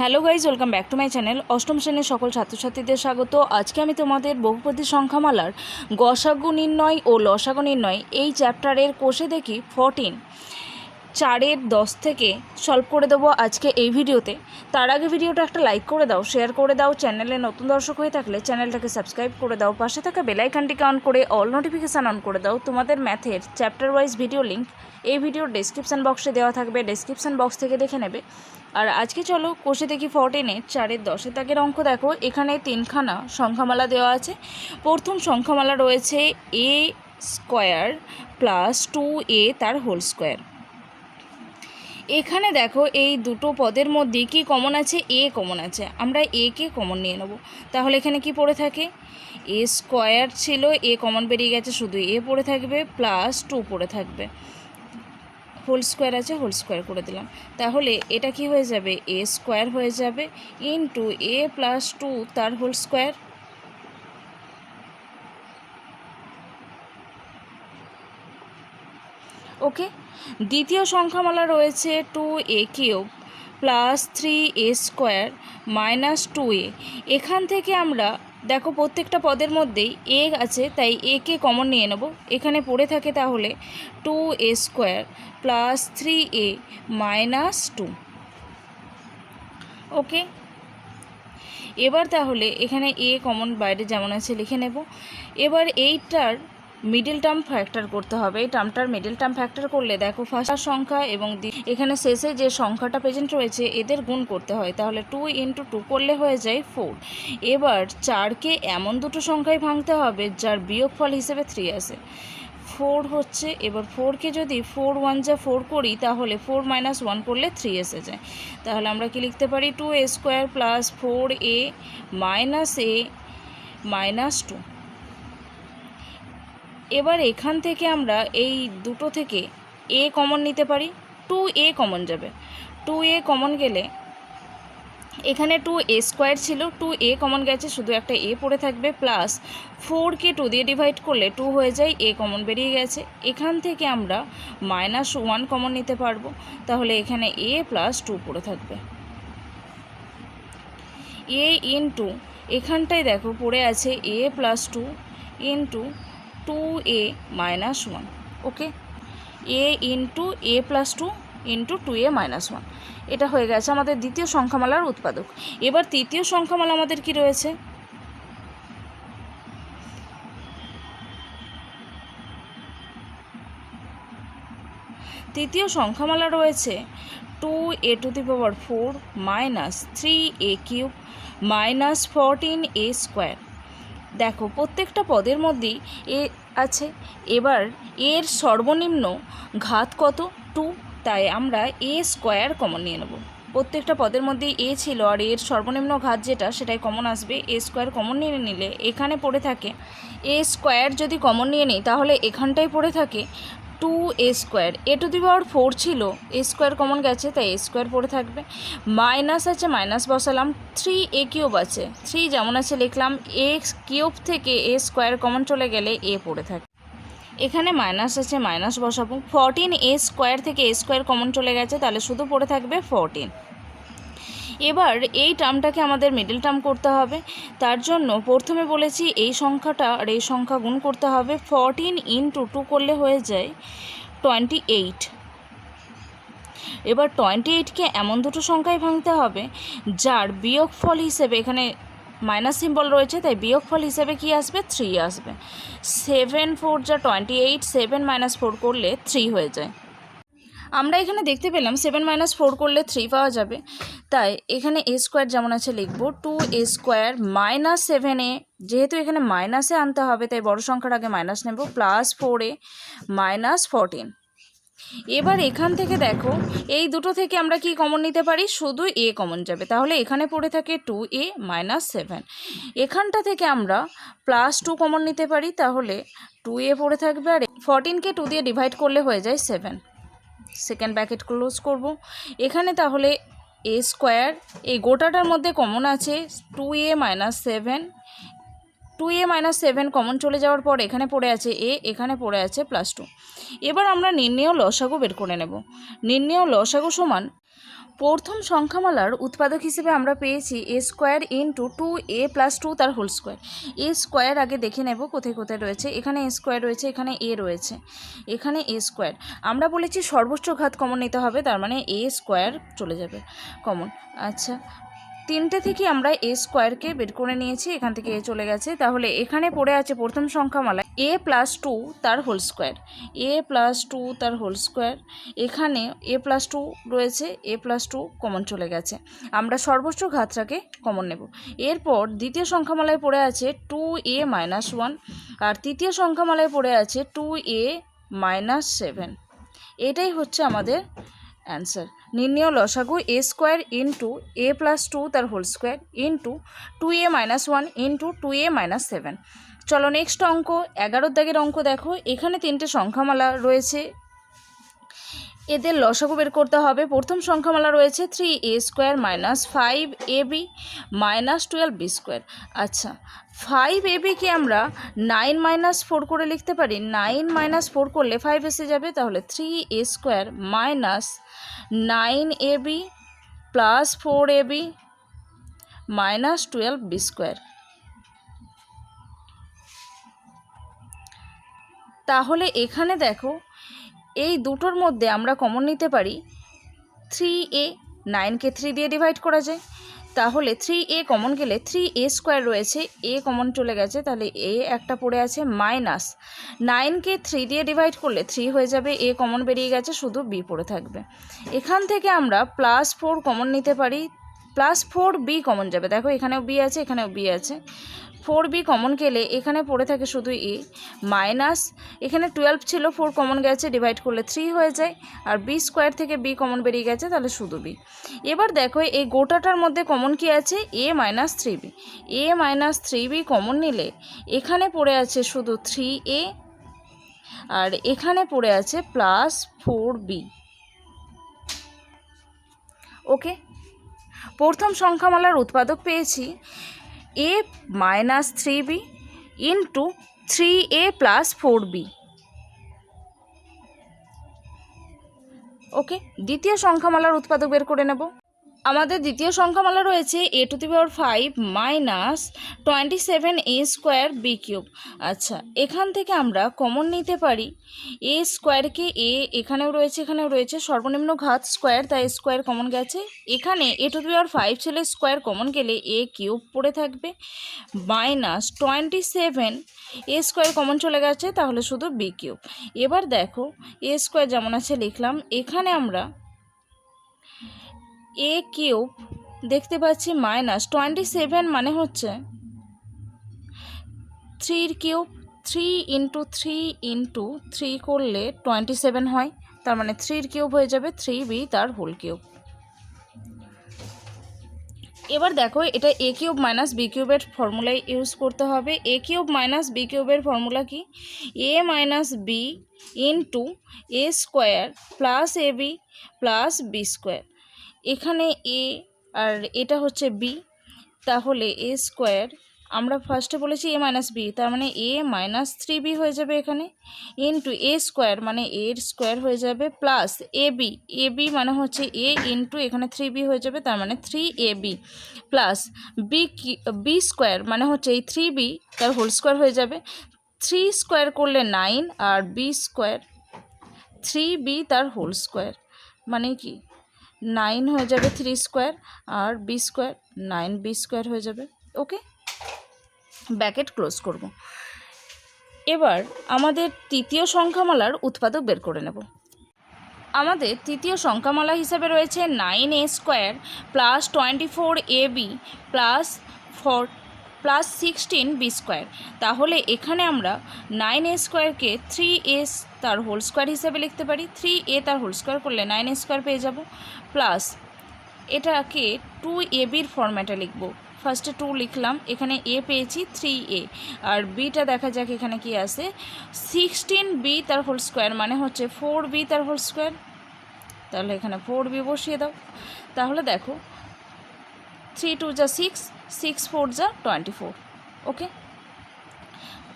Hello guys, welcome back to my channel. অষ্টম শ্রেণির সকল ছাত্রছাত্রীদের স্বাগত। আজকে আমি তোমাদের বহুপতি সংখ্যামালার গসাগু নির্ণয় ও লসাগু নির্ণয় এই চ্যাপ্টারের কোষে দেখি। ফরটিন চারের দশ থেকে সলভ করে দেবো আজকে এই ভিডিওতে। তার আগে ভিডিওটা একটা লাইক করে দাও শেয়ার করে দাও চ্যানেলে নতুন দর্শক হয়ে থাকলে চ্যানেলটাকে সাবস্ক্রাইব করে দাও, পাশে থাকা বেলাইকানটিকে অন করে অল নোটিফিকেশান অন করে দাও। তোমাদের ম্যাথের চ্যাপ্টার ওয়াইজ ভিডিও লিঙ্ক এই ভিডিওর ডেসক্রিপশান বক্সে দেওয়া থাকবে ডেসক্রিপশান বক্স থেকে দেখে নেবে। আর আজকে চলো কোষে দেখি ফোরটিনে চারের দশে তাকের অঙ্ক দেখো, এখানে তিনখানা সংখ্যামালা দেওয়া আছে। প্রথম সংখ্যামালা রয়েছে a square plus two a তার হোল স্কোয়ার এখানে দেখো এই দুটো পদের মধ্যে কি কমন আছে? এ কমন আছে। আমরা এ কে কমন নিয়ে নেব। তাহলে এখানে কি পড়ে থাকে? এ স্কোয়ার ছিল এ কমন বেরিয়ে গেছে, শুধু এ পড়ে থাকবে প্লাস টু পড়ে থাকবে। হোল স্কোয়ার আছে হোল স্কোয়ার করে দিলাম। তাহলে এটা কি হয়ে যাবে? এ স্কোয়ার হয়ে যাবে ইন্টু এ প্লাস টু তার হোল স্কোয়ার ওকে দ্বিতীয় সংখ্যামালা রয়েছে two a cube plus three a square minus two a এখান থেকে আমরা, দেখো প্রত্যেকটা পদের মধ্যেই এ আছে, তাই এ কে কমন নিয়ে নেব। এখানে পড়ে থাকে তাহলে two a square plus three a minus two okay এবার তাহলে এখানে এ কমন বাইরে যেমন আছে লিখে নেব। এবার এইটার মিডিল টার্ম ফ্যাক্টর করতে হবে। এই টার্মটার মিডিল টার্ম ফ্যাক্টর করলে দেখো ফার্স্ট সংখ্যা এবং এখানে শেষে যে সংখ্যাটা প্রেজেন্ট রয়েছে, এদের গুণ করতে হয়। তাহলে টু ইন্টু টু করলে হয়ে যায় ফোর এবার চারকে এমন দুটো সংখ্যায় ভাঙতে হবে, যার বিয়োগফল হিসেবে থ্রি আসে। ফোর হচ্ছে, এবার ফোরকে যদি ফোর ওয়ান যা ফোর করি, তাহলে ফোর মাইনাস ওয়ান করলে থ্রি এসে যায়। তাহলে আমরা কি লিখতে পারি? Two a square plus four a minus a minus two এবার এখান থেকে আমরা এই দুটো থেকে এ কমন নিতে পারি টু এ কমন যাবে। টু এ কমন গেলে এখানে টু এ স্কোয়ার ছিল টু এ কমন গেছে, শুধু একটা এ পড়ে থাকবে প্লাস ফোরকে টু দিয়ে ডিভাইড করলে টু হয়ে যায় এ কমন বেরিয়ে গেছে। এখান থেকে আমরা মাইনাস ওয়ান কমন নিতে পারব, তাহলে এখানে এ প্লাস টু পড়ে থাকবে। এ ইন্টু এখানটায় দেখো পড়ে আছে a plus two into two a minus one okay a into a plus two into two a minus one এটা হয়ে গেছে আমাদের দ্বিতীয় সংখ্যামালার উৎপাদক। এবার তৃতীয় সংখ্যামালা আমাদের কি রয়েছে? তৃতীয় সংখ্যামালা রয়েছে two a to the power four minus three a cube minus fourteen a square দেখো, প্রত্যেকটা পদের মধ্যেই এ আছে। এবার এর সর্বনিম্ন ঘাত কত? টু। তাই আমরা এ স্কোয়ার কমন নিয়ে নেব। প্রত্যেকটা পদের মধ্যেই এ ছিল আর এর সর্বনিম্ন ঘাত যেটা, সেটাই কমন আসবে। এ স্কোয়ার কমন নিয়ে নিলে এখানে পড়ে থাকে। এ স্কোয়ার যদি কমন নিয়ে নিই, তাহলে এখানটাই পড়ে থাকে। Two a square a to the power four ছিল, এ স্কোয়ার কমন গেছে, তাই এ স্কোয়ার পড়ে থাকবে। মাইনাস আছে, মাইনাস বসালাম, থ্রি এ কিউব আছে, থ্রি যেমন আছে লিখলাম, এ কিউব থেকে এ স্কোয়ার কমন চলে গেলে এ পড়ে থাকে। এখানে মাইনাস আছে, মাইনাস বসাবো, ফরটিন এ স্কোয়ার থেকে এ স্কোয়ার কমন চলে গেছে, তাহলে শুধু পড়ে থাকবে ফরটিন। এবার এই টার্মটাকে আমাদের মিডল টার্ম করতে হবে। তার জন্য প্রথমে বলেছি এই সংখ্যাটা আর এই সংখ্যা গুণ করতে হবে। ফরটিন ইন্টু টু করলে হয়ে যায় টোয়েন্টি এইট এবার টোয়েন্টি এইটকে এমন দুটো সংখ্যায় ভাঙতে হবে, যার বিয়োগফল হিসেবে এখানে মাইনাস সিম্বল রয়েছে, তাই বিয়োগফল হিসেবে কি আসবে? থ্রি আসবে। সেভেন ফোর যা twenty eight seven minus four করলে থ্রি হয়ে যায়। আমরা এখানে দেখতে পেলাম সেভেন মাইনাস ফোর করলে থ্রি পাওয়া যাবে। তাই এখানে এ স্কোয়ার যেমন আছে লিখব two a square minus seven যেহেতু এখানে মাইনাসে আনতে হবে, তাই বড় সংখ্যার আগে মাইনাস নেব প্লাস ফোর মাইনাস ফোরটিন এবার এখান থেকে দেখো, এই দুটো থেকে আমরা কি কমন নিতে পারি? শুধু এ কমন যাবে। তাহলে এখানে পড়ে থাকে টু এ মাইনাস সেভেন এখানটা থেকে আমরা প্লাস টু কমন নিতে পারি, তাহলে টু এ পড়ে থাকবে আর ফোরটিনকে টু দিয়ে ডিভাইড করলে হয়ে যায় সেভেন সেকেন্ড ব্র্যাকেট ক্লোজ করব। এখানে তাহলে এ স্কোয়ার এই গোটাটার মধ্যে কমন আছে two a minus seven two a minus seven common চলে যাওয়ার পর এখানে পড়ে আছে এ এখানে পড়ে আছে প্লাস টু এবার আমরা নির্ণেয় লসাগু বের করে নেব। নির্ণেয় লসাগু সমান প্রথম সংখ্যামালার উৎপাদক হিসেবে আমরা পেয়েছি a square into two a plus two তার হোল স্কোয়ার। এ স্কোয়ার আগে দেখে নেব কোথায় কোথায় রয়েছে। এখানে এ স্কোয়ার রয়েছে, এখানে এ রয়েছে। এখানে এ স্কোয়ার। আমরা বলেছি সর্বোচ্চ ঘাত কমন নিতে হবে, তার মানে এ স্কোয়ার চলে যাবে কমন। আচ্ছা তিনটে থেকে আমরা এ স্কোয়ারকে বের করে নিয়েছি, এখান থেকে এ চলে গেছে। তাহলে এখানে পড়ে আছে প্রথম সংখ্যামালা, এ প্লাস টু তার whole square, a plus two তার হোল স্কোয়ার, এখানে এ প্লাস টু রয়েছে, এ প্লাস টু কমন চলে গেছে। আমরা সর্বোচ্চ ঘাতটাকে কমন নেব। এরপর দ্বিতীয় সংখ্যামালায় পড়ে আছে টু এ মাইনাস ওয়ান, আর তৃতীয় সংখ্যামালায় পড়ে আছে টু এ মাইনাস সেভেন। এটাই হচ্ছে আমাদের অ্যান্সার নির্ণয় লসাগু a square into a plus two তার whole square into two a minus one into two a minus seven চলো নেক্সট অঙ্ক, এগারোর দাগের অঙ্ক দেখো। এখানে তিনটে সংখ্যামালা রয়েছে। এদের লসাগু বের করতে হবে। প্রথম সংখ্যামালা রয়েছে three a square minus five a b minus twelve b square আচ্ছা ফাইভ এ বিকে আমরা নাইন মাইনাস ফোর করে লিখতে পারি? নাইন মাইনাস ফোর করলে ফাইভ এসে যাবে, তাহলে three a square minus nine a b plus four a b minus twelve b square তাহলে এখানে দেখো, এই দুটোর মধ্যে আমরা কমন নিতে পারি থ্রি এ নাইনকে থ্রি দিয়ে ডিভাইড করা যায়। তাহলে থ্রি এ কমন গেলে থ্রি এ স্কোয়ার রয়েছে। এ কমন চলে গেছে, তাহলে এ একটা পড়ে আছে মাইনাস নাইনকে থ্রি দিয়ে ডিভাইড করলে থ্রি হয়ে যাবে এ কমন বেরিয়ে গেছে, শুধু বি পড়ে থাকবে। এখান থেকে আমরা প্লাস ফোর কমন নিতে পারি প্লাস ফোর বি কমন যাবে। দেখো এখানেও বি আছে, এখানেও বি আছে। ফোর বি কমন গেলে এখানে পড়ে থাকে শুধু এ মাইনাস, এখানে টুয়েলভ ছিল, ফোর কমন গেছে ডিভাইড করলে থ্রি হয়ে যায়, আর বি স্কোয়ার থেকে বি কমন বেরিয়ে গেছে, তাহলে শুধু বি। এবার দেখো, এই গোটাটার মধ্যে কমন কি আছে? A minus three b a minus three b common নিলে এখানে পড়ে আছে শুধু থ্রি এ আর এখানে পড়ে আছে প্লাস ফোর বি ওকে প্রথম সংখ্যামালার উৎপাদক পেয়েছি। A minus three b into three a plus four b okay দ্বিতীয় সংখ্যামালার উৎপাদক বের করে নেব। আমাদের দ্বিতীয় সংখ্যামালা রয়েছে a to the power five minus twenty seven a square b cube. আচ্ছা এখান থেকে আমরা কমন নিতে পারি। এ স্কোয়ারকে এ, এখানেও রয়েছে এখানেও রয়েছে। সর্বনিম্ন ঘাত স্কোয়ার, তাই স্কোয়ার কমন গেছে। এখানে a to the power five ছেলে স্কোয়ার কমন গেলে এ কিউব পড়ে থাকবে। Minus twenty seven a square common চলে গেছে, তাহলে শুধু বি কিউব। এবার দেখো, এ স্কোয়ার যেমন আছে লিখলাম, এখানে আমরা এ কিউব দেখতে পাচ্ছি মাইনাস টোয়েন্টি সেভেন মানে হচ্ছে থ্রির cube, three into three into three করলে টোয়েন্টি সেভেন হয়, তার মানে থ্রির কিউব হয়ে যাবে থ্রি বি তার হোল কিউব। এবার দেখো, এটা এ কিউব মাইনাস বি কিউবের ফর্মুলায় ইউজ করতে হবে। এ কিউব মাইনাস বি কিউবের ফর্মুলা কি? A minus b into a square plus a b plus b square. এখানে এ আর এটা হচ্ছে বি তাহলে এ স্কোয়ার আমরা ফার্স্টে বলেছি এ মাইনাস বি তার মানে এ মাইনাস থ্রি বি হয়ে যাবে এখানে ইন্টু এ স্কোয়ার মানে এর স্কোয়ার হয়ে যাবে plus a b a b মানে হচ্ছে এ ইন্টু এখানে থ্রি বি হয়ে যাবে, তার মানে three a b plus b b square মানে হচ্ছে এই থ্রি বি তার হোল স্কোয়ার হয়ে যাবে থ্রি স্কোয়ার করলে নাইন আর বি স্কোয়ার থ্রি বি তার হোল স্কোয়ার মানে কি? নাইন হয়ে যাবে থ্রি স্কোয়ার আর b square nine b square হয়ে যাবে, ওকে? ব্যাকেট ক্লোজ করব। এবার আমাদের তৃতীয় সংখ্যামালার উৎপাদক বের করে নেব। আমাদের তৃতীয় সংখ্যামালা হিসাবে রয়েছে nine a square plus twenty four a b plus four plus sixteen b square. তাহলে এখানে আমরা নাইন এ স্কোয়ারকে থ্রি এস তার হোল স্কোয়ার হিসেবে লিখতে পারি। থ্রি এ তার হোল স্কোয়ার করলে নাইন এ স্কোয়ার পেয়ে যাব। প্লাস এটাকে টু এ বির ফরম্যাটে লিখব। ফার্স্টে টু লিখলাম, এখানে এ পেয়েছি, থ্রি এ। আর বিটা দেখা যাক এখানে কি আছে। সিক্সটিন বি তার হোল স্কোয়ার মানে হচ্ছে ফোর বি তার হোল স্কোয়ার। তাহলে এখানে ফোর বি বসিয়ে দাও। তাহলে দেখো থ্রি টু যা সিক্স সিক্স ফোর যা twenty four okay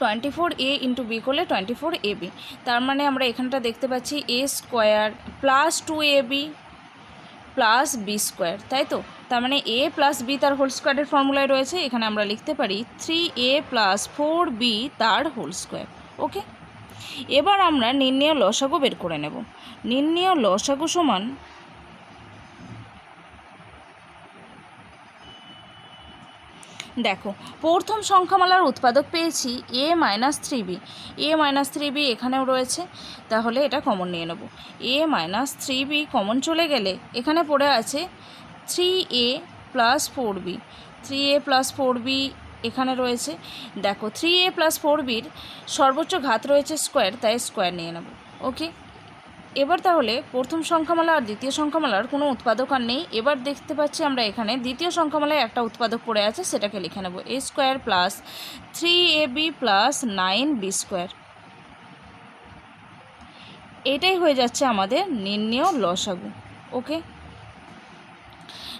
twenty four a into b করলে টোয়েন্টি ফোর এ বি তার মানে আমরা এখানটা দেখতে পাচ্ছি a square plus two a b plus b square তাই তো? তার মানে এ প্লাস বি তার হোল স্কোয়ারের ফর্মুলায় রয়েছে, এখানে আমরা লিখতে পারি three a plus four b তার হোল স্কোয়ার ওকে এবার আমরা নির্ণয় লসাগু বের করে নেব। নির্ণয় লসাগু সমান দেখো, প্রথম সংখ্যামালার উৎপাদক পেয়েছি a minus three b a minus three b এখানেও রয়েছে, তাহলে এটা কমন নিয়ে নেব। A minus three b common চলে গেলে এখানে পড়ে আছে three a plus four b three a plus four b এখানে রয়েছে। দেখো থ্রি এ প্লাস ফোর বির সর্বোচ্চ ঘাত রয়েছে স্কোয়ার তাই স্কোয়ার নিয়ে নেব। ওকে এবার তাহলে প্রথম সংখ্যামালা আর দ্বিতীয় সংখ্যামালার কোনো উৎপাদক আর নেই। এবার দেখতে পাচ্ছি আমরা এখানে দ্বিতীয় সংখ্যামালায় একটা উৎপাদক পড়ে আছে, সেটাকে লিখে নেব। A square plus three a b plus nine b square. এটাই হয়ে যাচ্ছে আমাদের নির্ণেয় লসাগু। ওকে?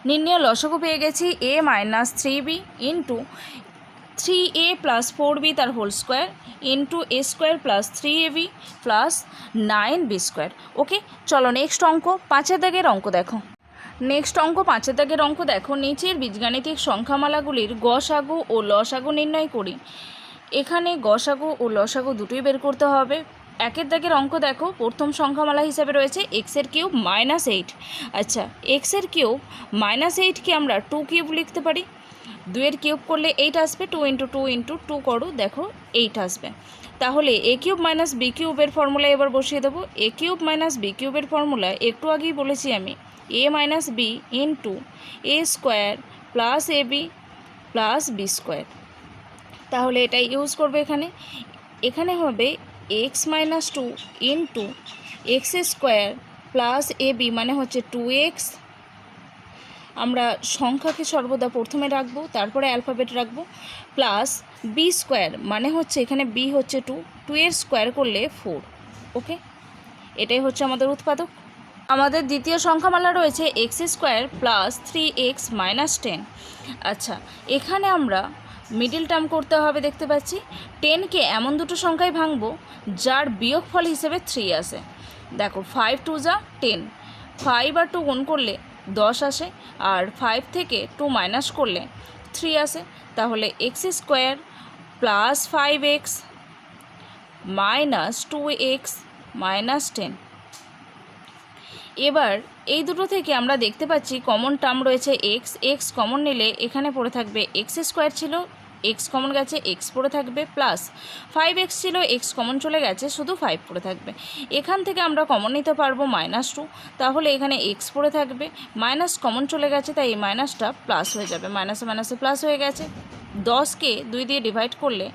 নির্ণেয় লসাগু পেয়ে গেছি a minus three b into three a plus four b তার whole square into a square plus three a b plus nine b square okay চলো নেক্সট অঙ্ক, পাঁচের দাগের অঙ্ক দেখো। নেক্সট অঙ্ক, পাঁচের দাগের অঙ্ক দেখো। নিচের বীজগাণিতিক সংখ্যামালাগুলির গসাগু ও লসাগু নির্ণয় করি। এখানে গসাগু ও লসাগু দুটোই বের করতে হবে। একের দাগের অঙ্ক দেখো, প্রথম সংখ্যামালা হিসাবে রয়েছে এক্সের কিউব মাইনাস এইট আচ্ছা এক্সের কিউব মাইনাস এইটকে আমরা টু কিউব লিখতে পারি। দুয়ের কিউব করলে এইট আসবে two into two into two করো, দেখো এইট আসবে। তাহলে এ কিউব মাইনাস বি কিউবের ফর্মুলা এবার বসিয়ে দেবো। এ কিউব মাইনাস বি কিউবের ফর্মুলা একটু আগেই বলেছি আমি। A minus b into a square plus a b plus b square তাহলে এটা ইউজ করবে এখানে। এখানে হবে x minus two into x square plus a b মানে হচ্ছে টু এক্স আমরা সংখ্যাকে সর্বদা প্রথমে রাখব, তারপরে অ্যালফাবেট রাখব প্লাস বি স্কোয়ার মানে হচ্ছে এখানে বি হচ্ছে টু টু এর স্কোয়ার করলে ফোর ওকে এটাই হচ্ছে আমাদের উৎপাদক। আমাদের দ্বিতীয় সংখ্যামালা রয়েছে x square plus three x minus ten আচ্ছা এখানে আমরা মিডিল টার্ম করতে হবে দেখতে পাচ্ছি। টেনকে এমন দুটো সংখ্যায় ভাঙবো, যার বিয়োগফল হিসেবে থ্রি আসে দেখো ফাইভ টু যা টেন ফাইভ আর টু গুণ করলে দশ আসে আর ফাইভ থেকে টু মাইনাস করলে থ্রি আসে। তাহলে x square plus five x minus two x minus ten এবার এই দুটো থেকে আমরা দেখতে পাচ্ছি কমন টার্ম রয়েছে এক্স এক্স কমন নিলে এখানে পড়ে থাকবে এক্স স্কোয়ার ছিল এক্স কমন গেছে এক্স পড়ে থাকবে প্লাস ফাইভ এক্স ছিল এক্স কমন চলে গেছে, শুধু ফাইভ পড়ে থাকবে। এখান থেকে আমরা কমন নিতে পারব মাইনাস টু তাহলে এখানে এক্স পড়ে থাকবে মাইনাস কমন চলে গেছে, তাই এই মাইনাসটা প্লাস হয়ে যাবে। মাইনাসে মাইনাসে প্লাস হয়ে গেছে। দশকে দুই দিয়ে ডিভাইড করলে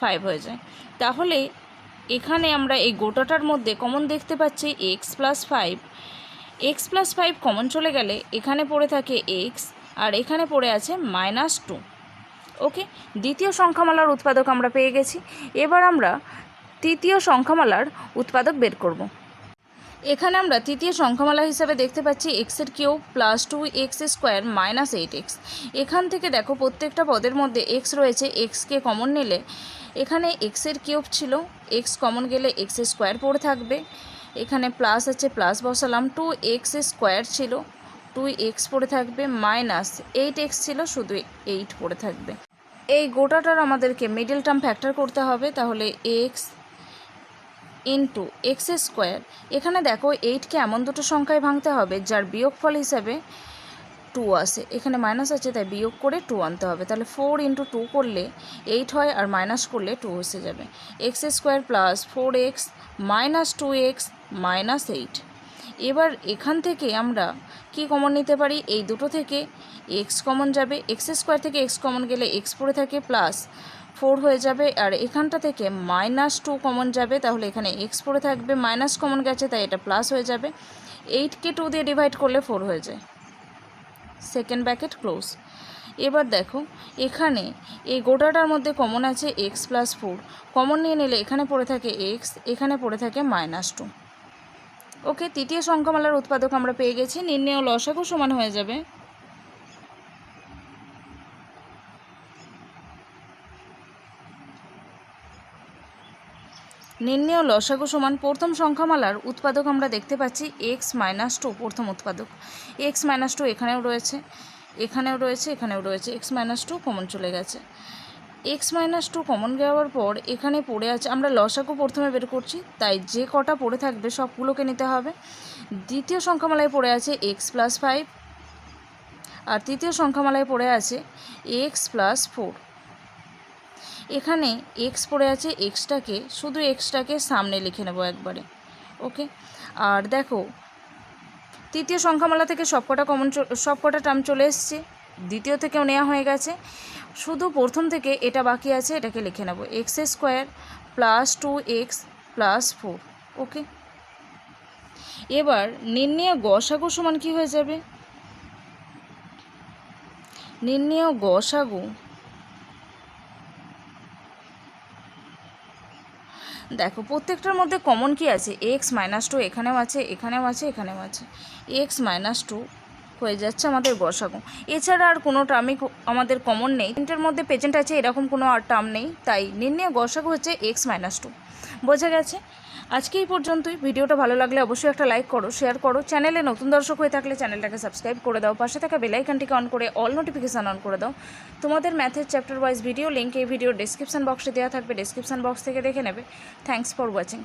ফাইভ হয়ে যায়। তাহলে এখানে আমরা এই গোটাটার মধ্যে কমন দেখতে পাচ্ছি x plus five x plus five common চলে গেলে এখানে পড়ে থাকে এক্স আর এখানে পড়ে আছে মাইনাস টু ওকে দ্বিতীয় সংখ্যামালার উৎপাদক আমরা পেয়ে গেছি। এবার আমরা তৃতীয় সংখ্যামালার উৎপাদক বের করব। এখানে আমরা তৃতীয় সংখ্যামালা হিসাবে দেখতে পাচ্ছি এক্সের cube plus two x square minus eight x এখান থেকে দেখো প্রত্যেকটা পদের মধ্যে এক্স রয়েছে এক্সকে কমন নিলে এখানে এক্সের কিউব ছিল এক্স কমন গেলে এক্স স্কোয়ার পড়ে থাকবে। এখানে প্লাস আছে প্লাস বসালাম টু এক্স স্কোয়ার ছিল টু এক্স পড়ে থাকবে মাইনাস এইট এক্স ছিল, শুধু এইট পড়ে থাকবে। এই গোটাটার আমাদেরকে মিডল টার্ম ফ্যাক্টর করতে হবে, তাহলে এক্স ইন্টু এক্স স্কোয়ার এখানে দেখো এইটকে এমন দুটো সংখ্যায় ভাঙতে হবে, যার বিয়োগফল হিসাবে টু আসে এখানে মাইনাস আছে, তাই বিয়োগ করে টু আনতে হবে। তাহলে ফোর ইন্টু টু করলে এইট হয়, আর মাইনাস করলে টু এসে যাবে। X square plus four x minus two x minus eight এবার এখান থেকে আমরা কি কমন নিতে পারি? এই দুটো থেকে এক্স কমন যাবে। এক্স স্কোয়ার থেকে এক্স কমন গেলে এক্স পড়ে থাকে প্লাস ফোর হয়ে যাবে। আর এখানটা থেকে মাইনাস টু কমন যাবে, তাহলে এখানে এক্স পড়ে থাকবে। মাইনাস কমন গেছে, তাই এটা প্লাস হয়ে যাবে। এইটকে টু দিয়ে ডিভাইড করলে ফোর হয়ে যায়। সেকেন্ড ব্যাকেট ক্লোজ এবার দেখো, এখানে এই গোটাটার মধ্যে কমন আছে এক্স প্লাস ফোর কমন নিয়ে নিলে এখানে পড়ে থাকে এক্স এখানে পড়ে থাকে মাইনাস টু ওকে তৃতীয় সংখ্যামালার উৎপাদক আমরা পেয়ে গেছি। নির্ণয় লসাগু সমান হয়ে যাবে। নির্ণয় লসাগু সমান প্রথম সংখ্যামালার উৎপাদক আমরা দেখতে পাচ্ছি এক্স মাইনাস টু প্রথম উৎপাদক। এক্স মাইনাস টু এখানেও রয়েছে এখানেও রয়েছে এখানেও রয়েছে। এক্স মাইনাস টু কমন চলে গেছে। এক্স মাইনাস টু কমন যাওয়ার পর এখানে পড়ে আছে, আমরা লসাগু প্রথমে বের করছি, তাই যে কটা পড়ে থাকবে সবগুলোকে নিতে হবে। দ্বিতীয় সংখ্যামালায় পড়ে আছে এক্স প্লাস ফাইভ আর তৃতীয় সংখ্যামালায় পড়ে আছে এক্স প্লাস ফোর এখানে এক্স পড়ে আছে এক্সটাকে শুধু এক্সটাকে সামনে লিখে নেব একবারে ওকে আর দেখো, তৃতীয় সংখ্যামালা থেকে সবকটা কমন সবকটা টার্ম চলে এসছে। দ্বিতীয় থেকেও নেওয়া হয়ে গেছে। শুধু প্রথম থেকে এটা বাকি আছে, এটাকে লিখে নেব। X square plus two x plus four. Okay. এবার নির্ণয় গসাগু সমান কী হয়ে যাবে? নির্ণয় গসাগু দেখো, প্রত্যেকটার মধ্যে কমন কি আছে? এক্স মাইনাস টু এখানেও আছে এখানেও আছে এখানেও আছে। এক্স মাইনাস টু হয়ে যাচ্ছে আমাদের গসাগু এছাড়া আর কোনো টার্মই আমাদের কমন নেই। তিনটের মধ্যে পেজেন্ট আছে, এরকম কোনো আর টার্ম নেই। তাই নির্ণয় গসাগু হচ্ছে এক্স মাইনাস টু বোঝা গেছে? আজকে এই পর্যন্তই। ভিডিওটা ভালো লাগলে অবশ্যই একটা লাইক করো শেয়ার করো। চ্যানেলে নতুন দর্শক হয়ে থাকলে চ্যানেলটাকে সাবস্ক্রাইব করে দাও। পাশে থাকা বেলাইকানটিকে অন করে অল নোটিফিকেশান অন করে দাও। তোমাদের ম্যাথের চ্যাপ্টার ওয়াইজ ভিডিও লিঙ্ক এই ভিডিও ডিসক্রিপশান বক্সে দেওয়া থাকবে। ডিসক্রিপশান বক্স থেকে দেখে নেবে। Thanks for watching